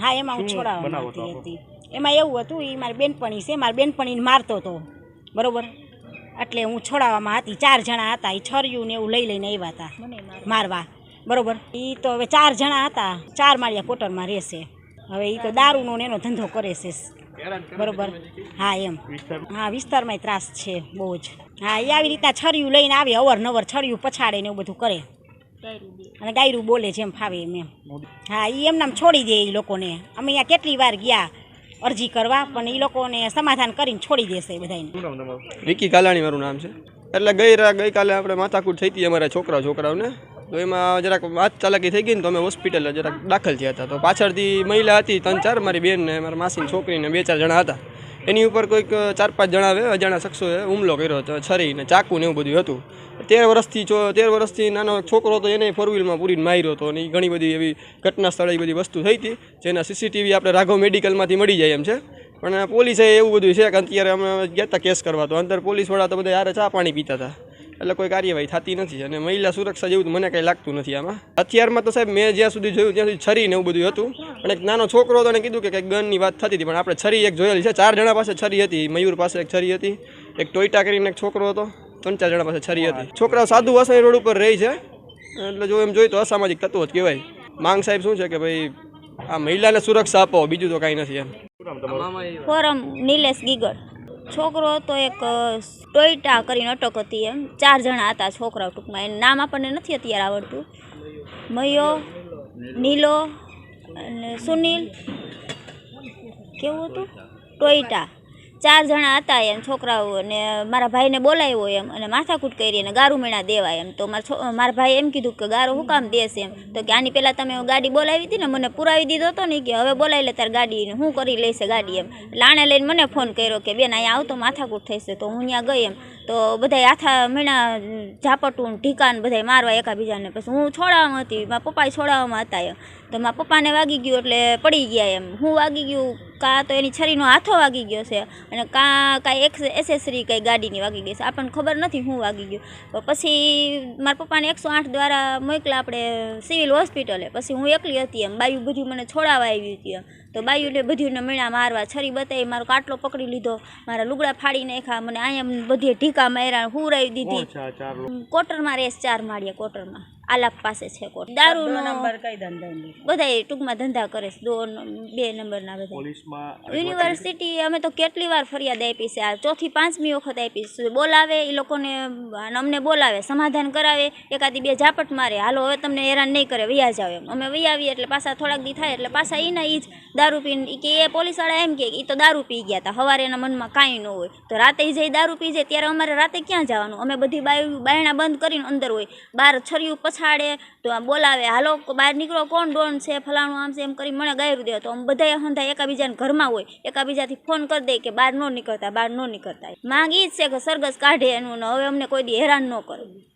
હા એમાં હું છોડાવવા માંગતી હતી. એમાં એવું હતું એ મારી બેનપણી છે મારી બેનપણીને મારતો હતો. બરોબર? એટલે હું છોડાવવામાં હતી. ચાર જણા હતા એ છર્યું ને એવું લઈ લઈને આવ્યા હતા મારવા. બરોબર? એ તો હવે ચાર જણા હતા. ચાર માળિયા કોટરમાં રહેશે. હવે એ તો દારૂનો ને એનો ધંધો કરે છે. બરોબર? હા એમ. હા વિસ્તારમાં ત્રાસ છે બહુ જ. હા એ આવી રીતના છર્યું લઈને આવે અવરનવર છર્યું પછાડે ને એવું બધું કરે. અને ગાયરું બોલે જેમ ફાવે એમ એમ. હા એ એમનામ છોડી દે એ લોકોને. અમે અહીંયા કેટલી વાર ગયા અરજી કરવા પણ એ લોકોને સમાધાન કરીને છોડી દેશે બધાને વિકી કાલાણી મારું નામ છે. એટલે ગઈ ગઈકાલે આપણે માથાકૂટ થઈ હતી અમારા છોકરા છોકરાઓને. તો એમાં જરાક વાત ચાલાકી થઈ ગઈ ને તો અમે હોસ્પિટલ જરાક દાખલ થયા હતા. તો પાછળથી મહિલા હતી ત્રણ ચાર મારી બેન ને મારા માસીની છોકરીને બે ચાર જણા હતા. એની ઉપર કોઈક ચાર પાંચ જણાવે અજાણા શખ્સોએ હુમલો કર્યો હતો, છરી ને ચાકુ ને એવું બધું હતું. તેર વર્ષથી તેર વર્ષથી નાનો છોકરો હતો, એને ફોર વ્હીલમાં પૂરીને માર્યો હતો અને ઘણી બધી એવી ઘટના સ્થળે બધી વસ્તુ થઈ હતી, જેના સીસીટીવી આપણે રાઘવ મેડિકલમાંથી મળી જાય એમ છે. પણ પોલીસે એવું બધું છે કે અત્યારે અમે ગયા હતા કેસ કરવા, તો અંદર પોલીસવાળા તો બધા યારે ચા પાણી પીતા હતા. એટલે કોઈ કાર્યવાહી થતી નથી અને મહિલા સુરક્ષા જેવું મને કંઈ લાગતું નથી આમાં. અત્યારમાં તો સાહેબ મેં જ્યાં સુધી જોયું ત્યાં સુધી છરી ને એવું બધું હતું. અને એક નાનો છોકરો હતો એને કીધું કે કંઈક ગનની વાત થતી હતી, પણ આપણે છરી એક જોયેલી છે. ચાર જણા પાસે છરી હતી, મયુર પાસે એક છરી હતી. એક ટોયટા કરીને એક છોકરો હતો. ત્રણ ચાર જણા પાસે છરી હતી. છોકરા સાધુ વાસણી રોડ ઉપર રહી છે. એટલે જો એમ જોઈએ તો અસામાજિક તત્વો જ કહેવાય. માંગ સાહેબ શું છે કે ભાઈ આ મહિલાને સુરક્ષા આપો, બીજું તો કાંઈ નથી એમ. ફોરમ, નિલેશ ગીગર. છોકરો હતો એક ટોયટા કરીને અટક હતી એમ. ચાર જણા હતા છોકરાઓ ટૂંકમાં. એનું નામ આપણને નથી અત્યારે આવડતું. મયો, નીલો અને સુનિલ. કેવું હતું? ટોયટા. ચાર જણા હતા એમ છોકરાઓ અને મારા ભાઈને બોલાવ્યો એમ અને માથાકૂટ કરી અને ગારું મેણા દેવાય એમ. તો મારા મારા ભાઈ એમ કીધું કે ગારો હું કામ દેશે એમ. તો કે આની પહેલાં તમે ગાડી બોલાવી હતી ને મને પુરાવી દીધો હતો ને કે હવે બોલાવી લે તાર ગાડી હું કરી લઈશ ગાડી એમ. આણે લઈને મને ફોન કર્યો કે બેન અહીંયા આવતો માથાકૂટ થશે તો હું ત્યાં ગઈ એમ. તો બધા આથા મીણા ઝાપટું ઢીકાન બધા મારવા એકાબીજાને. પછી હું છોડાવવામાં હતી, મારા પપ્પાએ છોડાવવામાં હતા એમ. તો મારા પપ્પાને વાગી ગયું એટલે પડી ગયા એમ. હું વાગી ગયું કાં તો એની છરીનો હાથો વાગી ગયો છે અને કાં કાંઈ એક્સ એસેસરી કંઈ ગાડીની વાગી ગઈ છે. આપણને ખબર નથી હું વાગી ગયું. તો પછી મારા પપ્પાને એકસો આઠ દ્વારા મોકલા આપણે સિવિલ હોસ્પિટલે. પછી હું એકલી હતી એમ. બાયું બધું મને છોડાવવા આવ્યું હતી એમ. તો બાયુને બધું મીણા મારવા છરી બતાવી મારો કાટલો પકડી લીધો મારા લુગડા ફાડી નાખ્યા મને અહીંયા બધી ઢીકા માર્યા હુરાવી દીધી. કોટરમાં રેસ ચાર માળીએ કોટરમાં. આલાપ પાસે છે કોટ દારૂનો કઈ ધંધા બધા ટૂંકમાં ધંધા કરે છે. દો બે નંબરના બધા. યુનિવર્સિટી અમે તો કેટલી વાર ફરિયાદ આપી છે. આ ચોથી પાંચમી વખત આપી છે. બોલાવે એ લોકોને અને અમને બોલાવે સમાધાન કરાવે એકાદી બે ઝાપટ મારે. હાલો હવે તમને હેરાન નહીં કરે વૈયા જાવ એમ. અમે વૈયા આવીએ એટલે પાછા થોડાક દી થાય એટલે પાછા એના એ જ દારૂ પીને ઈ કે એ પોલીસવાળા એમ કે એ તો દારૂ પી ગયા હતા સવારે એના મનમાં કાંઈ ન હોય. તો રાતે જઈ દારૂ પી જાય ત્યારે અમારે રાતે ક્યાં જવાનું? અમે બધી બાય બાયણા બંધ કરીને અંદર હોય. બહાર છર્યું પછાડે, તો આમ બોલાવે, હાલો બહાર નીકળો, કોણ ડોન છે, ફલાણું આમ છે, એમ કરી મને ગાયરું દે. તો આમ બધાએ હંધા એકાબીજાને ઘરમાં હોય, એકાબીજાથી ફોન કરી દે કે બહાર ન નીકળતા, બહાર ન નીકળતા. માંગ ઈ જ છે કે સરગસ કાઢે એનું, ને હવે અમને કોઈ દી હેરાન ન કરે.